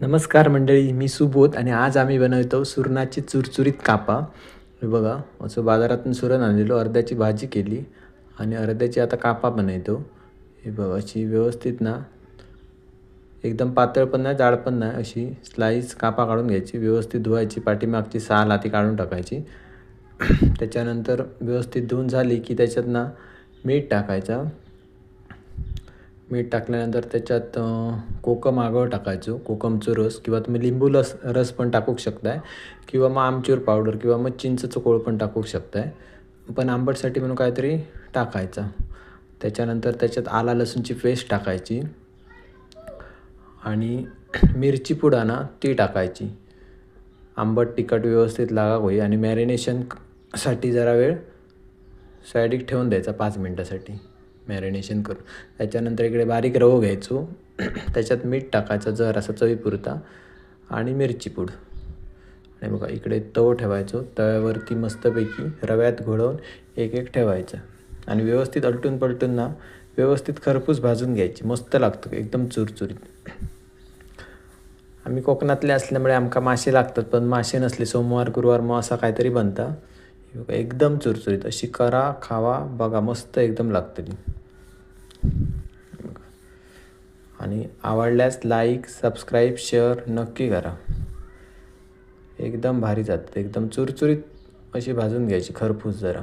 नमस्कार मंडळी मी सुबोध आणि आज आम्ही बनवतो सुरणाची चुरचुरीत कापा. हे बघा असं बाजारातून सुरण आणलेलो अर्ध्याची भाजी केली आणि अर्ध्याची आता कापा बनवतो. हे बघा अशी व्यवस्थित ना एकदम पातळ पण नाही जाड पण नाही अशी स्लाईस कापा काढून घ्यायची व्यवस्थित धुवायची पाठीमागची साल हाती काढून टाकायची. त्याच्यानंतर व्यवस्थित धुवून झाली की त्याच्यात ना मीठ टाकायचं. मीठ टाकल्यानंतर त्याच्यात कोकम आगळ टाकायचो. कोकमचं रस किंवा तुम्ही लिंबू लस रस पण टाकू शकताय. किंवा मग आमचूर पावडर किंवा मग चिंचचं कोळ पण टाकू शकताय. पण आंबटसाठी म्हणून काहीतरी टाकायचं. त्याच्यानंतर त्याच्यात आला लसूणची पेस्ट टाकायची. आणि मिरची पुडा ना ती टाकायची. आंबट तिखट व्यवस्थित लागा होई. आणि मॅरिनेशनसाठी जरा वेळ सायडीक ठेवून द्यायचा पाच मिनटासाठी. मॅरिनेशन करून त्याच्यानंतर इकडे बारीक रवो घ्यायचो. त्याच्यात मीठ टाकायचं जर असं चवीपुरता आणि मिरची पूड. आणि बघा इकडे तव ठेवायचो. तव्यावरती मस्तपैकी रव्यात घोळवून एक एक ठेवायचं. आणि व्यवस्थित अलटून पलटून ना व्यवस्थित खरपूस भाजून घ्यायची. मस्त लागतं एकदम चुरचुरीत. आम्ही कोकणातले असल्यामुळे आमका मासे लागतात पण मासे नसले सोमवार गुरुवार मग असा काहीतरी बनता. बघा, एकदम चुरचुरीत अशी करा खावा बघा मस्त एकदम लागतली आणि आवडल्यास लाईक सबस्क्राईब शेअर नक्की करा. एकदम भारी जातात एकदम चुरचुरीत अशी भाजून घ्यायची खरपूस जरा.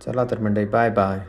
चला तर मंडळी बाय बाय